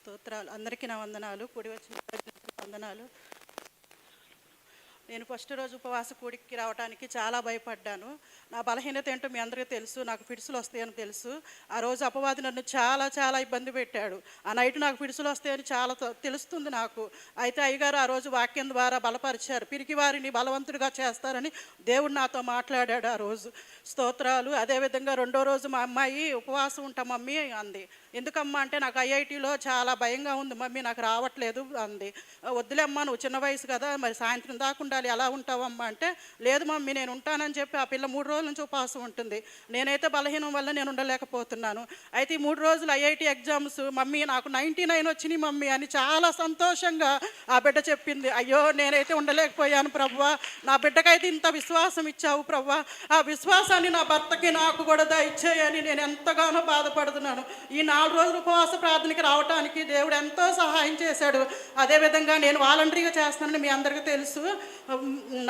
స్తోత్రాలు. అందరికీ నా వందనాలు. కూడి వచ్చిన వందనాలు. నేను ఫస్ట్ రోజు ఉపవాస కూడికి రావడానికి చాలా భయపడ్డాను. నా బలహీనత ఏంటో మీ అందరికీ తెలుసు. నాకు ఫిడ్సులు వస్తాయని తెలుసు. ఆ రోజు అపవాది నన్ను చాలా చాలా ఇబ్బంది పెట్టాడు. ఆ నైట్ నాకు ఫిడ్సులు వస్తాయని చాలా తెలుస్తుంది నాకు. అయితే అయ్యగారు ఆ రోజు వాక్యం ద్వారా బలపరిచారు. పిరికి వారిని బలవంతుడిగా చేస్తారని దేవుడు నాతో మాట్లాడాడు ఆ రోజు. స్తోత్రాలు. అదేవిధంగా రెండో రోజు మా అమ్మాయి ఉపవాసం ఉంటాం మమ్మీ అంది. ఎందుకమ్మా అంటే నాకు ఐఐటీలో చాలా భయంగా ఉంది మమ్మీ నాకు రావట్లేదు అంది. వద్దులేమ్మా నువ్వు చిన్న వయసు కదా మరి సాయంత్రం దాకా ఉండాలి ఎలా ఉంటావమ్మా? అంటే లేదు మమ్మీ నేను ఉంటానని చెప్పి ఆ పిల్ల మూడు రోజుల నుంచి ఉపవాసం ఉంటుంది. నేనైతే బలహీనం వల్ల నేను ఉండలేకపోతున్నాను. అయితే ఈ మూడు రోజులు ఐఐటి ఎగ్జామ్స్ మమ్మీ నాకు నైంటీ నైన్ వచ్చినాయి మమ్మీ అని చాలా సంతోషంగా ఆ బిడ్డ చెప్పింది. అయ్యో నేనైతే ఉండలేకపోయాను ప్రవ్వా. నా బిడ్డకైతే ఇంత విశ్వాసం ఇచ్చావు ప్రవ్వా. ఆ విశ్వాసాన్ని నా భర్తకి నాకు కూడా దయచేయని నేను ఎంతగానో బాధపడుతున్నాను. ఈ నా నాలుగు రోజుల ఉపవాస ప్రార్థనకి రావడానికి దేవుడు ఎంతో సహాయం చేశాడు. అదేవిధంగా నేను వాలంటరీగా చేస్తానని మీ అందరికీ తెలుసు.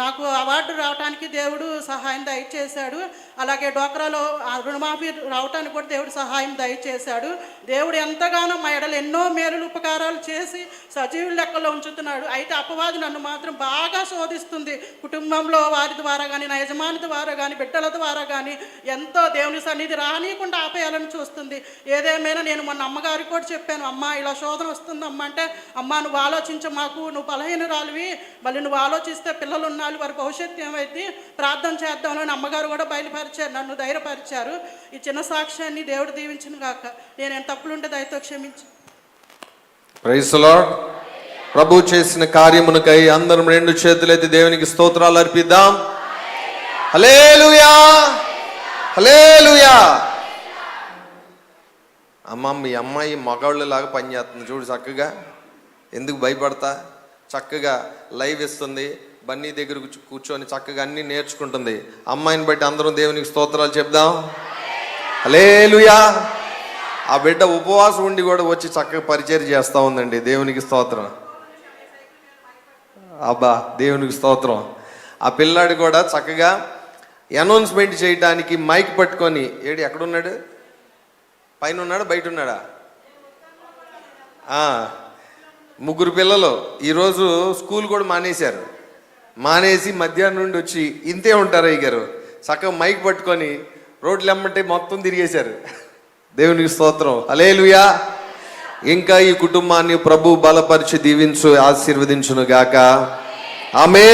నాకు అవార్డు రావడానికి దేవుడు సహాయం దయచేశాడు. అలాగే డోక్రాలో రుణమాఫీ రావడానికి కూడా దేవుడు సహాయం దయచేశాడు. దేవుడు ఎంతగానో మా ఎడలు ఎన్నో మేలులు ఉపకారాలు చేసి సజీవుల లెక్కలో ఉంచుతున్నాడు. అయితే అపవాది నన్ను మాత్రం బాగా శోధిస్తుంది. కుటుంబంలో వారి ద్వారా కానీ నా యజమాని ద్వారా కానీ బిడ్డల ద్వారా కానీ ఎంతో దేవుని సన్నిధి రానియకుండా ఆపేయాలని చూస్తుంది. ఏదేమైనా నేను మొన్న అమ్మగారికి కూడా చెప్పాను అమ్మ ఇలా శోధన వస్తుంది అమ్మ అంటే అమ్మ నువ్వు ఆలోచించ మాకు నువ్వు బలహీనరాలివి. మళ్ళీ నువ్వు ఆలోచిస్తే పిల్లలు ఉన్నారు వారి భవిష్యత్తు ఏమైంది ప్రార్థన చేద్దామని అమ్మగారు కూడా బయలుపరిచారు నన్ను ధైర్యపరిచారు. ఈ చిన్న సాక్ష్యాన్ని దేవుడు దీవించిన గాక. నేను ఎంత తప్పులుంటే దయతో క్షమించు. ప్రైస్ లార్డ్ ప్రభు చేసిన కార్యమునకై అందరం రెండు చేతులైతే దేవునికి స్తోత్రాలు అర్పిద్దాం. హలేలుయా హలేలుయా అమ్మ మీ అమ్మాయి మగవాళ్ళలాగా పనిచేస్తుంది. చూడు చక్కగా. ఎందుకు భయపడతా? చక్కగా లైవ్ ఇస్తుంది. బన్నీ దగ్గర కూర్చొని చక్కగా అన్నీ నేర్చుకుంటుంది. అమ్మాయిని బట్టి అందరం దేవునికి స్తోత్రాలు చెప్దాం. అలేలుయా ఆ బిడ్డ ఉపవాసం ఉండి కూడా వచ్చి చక్కగా పరిచయం చేస్తూ ఉందండి. దేవునికి స్తోత్రం. అబ్బా దేవునికి స్తోత్రం. ఆ పిల్లాడు కూడా చక్కగా అనౌన్స్మెంట్ చేయడానికి మైక్ పట్టుకొని ఏడు ఎక్కడున్నాడు? పైన ఉన్నాడా బయట ఉన్నాడా ఆ, ముగ్గురు పిల్లలు. ఈరోజు స్కూల్ కూడా మానేశారు. మానేసి మధ్యాహ్నం నుండి వచ్చి ఇంతే ఉంటారు గారు చక్కగా మైక్ పట్టుకొని రోడ్లు ఎమ్మంటే మొత్తం తిరిగేశారు. దేవునికి స్తోత్రం. అలేలుయా ఇంకా ఈ కుటుంబాన్ని ప్రభు బలపరిచి దీవించు ఆశీర్వదించును గాక. ఆమె